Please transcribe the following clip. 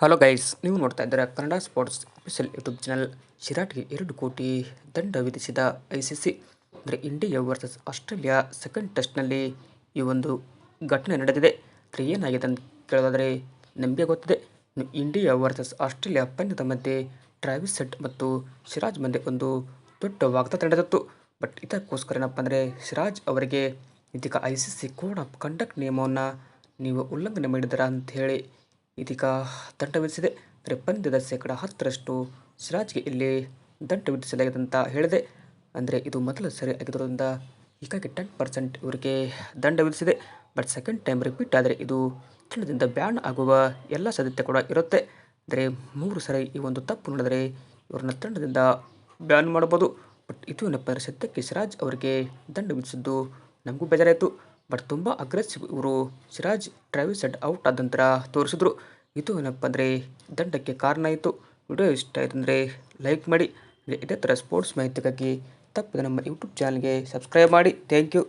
Hello guys ನೀವು ನೋಡ್ತಾ ಇದ್ದೀರಾ Kannada sports special YouTube channel ಶಿರಾಟ್ಗೆ ಎರಡು ಕೋಟಿ ದಂಡ ವಿಧಿಸಿದ ಐ ಸಿ ಸಿ ಅಂದರೆ ಇಂಡಿಯಾ ವರ್ಸಸ್ ಆಸ್ಟ್ರೇಲಿಯಾ ಸೆಕೆಂಡ್ ಟೆಸ್ಟ್ನಲ್ಲಿ ಈ ಒಂದು ಘಟನೆ ನಡೆದಿದೆ. ಅಂದರೆ ಏನಾಗಿದೆ ಅಂತ ಕೇಳೋದಾದರೆ ನಂಬಿಕೆ ಗೊತ್ತಿದೆ. ಇಂಡಿಯಾ ವರ್ಸಸ್ ಆಸ್ಟ್ರೇಲಿಯಾ ಪಂದ್ಯದ ಮಧ್ಯೆ ಟ್ರಾವಿಸ್ ಸೆಟ್ ಮತ್ತು ಸಿರಾಜ್ ಮಧ್ಯೆ ಒಂದು ದೊಡ್ಡ ವಾಗ್ದಾತ ನಡೆದಿತ್ತು. ಬಟ್ ಇದಕ್ಕೋಸ್ಕರ ಏನಪ್ಪ ಅಂದರೆ ಸಿರಾಜ್ ಅವರಿಗೆ ಇದೀಗ I C C code of conduct ನಿಯಮವನ್ನು ನೀವು ಉಲ್ಲಂಘನೆ ಮಾಡಿದ್ದೀರಾ ಅಂತ ಹೇಳಿ ಇದೀಗ ದಂಡ ವಿಧಿಸಿದೆ. ಅಂದರೆ ಪಂದ್ಯದ ಶೇಕಡ ಹತ್ತರಷ್ಟು ಸಿರಾಜ್ಗೆ ಇಲ್ಲಿ ದಂಡ ವಿಧಿಸಲಾಗಿದೆ ಅಂತ ಹೇಳಿದೆ. ಅಂದರೆ ಇದು ಮೊದಲ ಸರಿ ಆಗಿರೋದ್ರಿಂದ ಹೀಗಾಗಿ ಟೆನ್ ಪರ್ಸೆಂಟ್ ಇವರಿಗೆ ದಂಡ ವಿಧಿಸಿದೆ. ಬಟ್ ಸೆಕೆಂಡ್ ಟೈಮ್ ರಿಪೀಟ್ ಆದರೆ ಇದು ತಂಡದಿಂದ ಬ್ಯಾನ್ ಆಗುವ ಎಲ್ಲ ಸಾಧ್ಯತೆ ಕೂಡ ಇರುತ್ತೆ. ಅಂದರೆ ಮೂರು ಸರಿ ಈ ಒಂದು ತಪ್ಪು ನೋಡಿದರೆ ಇವ್ರನ್ನ ತಂಡದಿಂದ ಬ್ಯಾನ್ ಮಾಡ್ಬೋದು ಬಟ್ ಇದು ಏನಪ್ಪ ಸದ್ಯಕ್ಕೆ ಸಿರಾಜ್ ಅವರಿಗೆ ದಂಡ ವಿಧಿಸಿದ್ದು ನಮಗೂ ಬೇಜಾರಾಯಿತು. ಬಟ್ ತುಂಬ ಅಗ್ರೆಸಿವ್ ಇವರು. ಸಿರಾಜ್ ಟ್ರಾವಿಸ್ ಹೆಡ್ ಔಟ್ ಆದ ನಂತರ ತೋರಿಸಿದ್ರು. ಇದು ಏನಪ್ಪ ಅಂದರೆ ದಂಡಕ್ಕೆ ಕಾರಣ ಆಯಿತು. ವಿಡಿಯೋ ಇಷ್ಟ ಆಯ್ತು ಅಂದರೆ ಲೈಕ್ ಮಾಡಿ. ಇದೇ ಥರ ಸ್ಪೋರ್ಟ್ಸ್ ಮಾಹಿತಿಗಾಗಿ ತಪ್ಪದೆ ನಮ್ಮ ಯೂಟ್ಯೂಬ್ ಚಾನಲ್ಗೆ ಸಬ್ಸ್ಕ್ರೈಬ್ ಮಾಡಿ. Thank you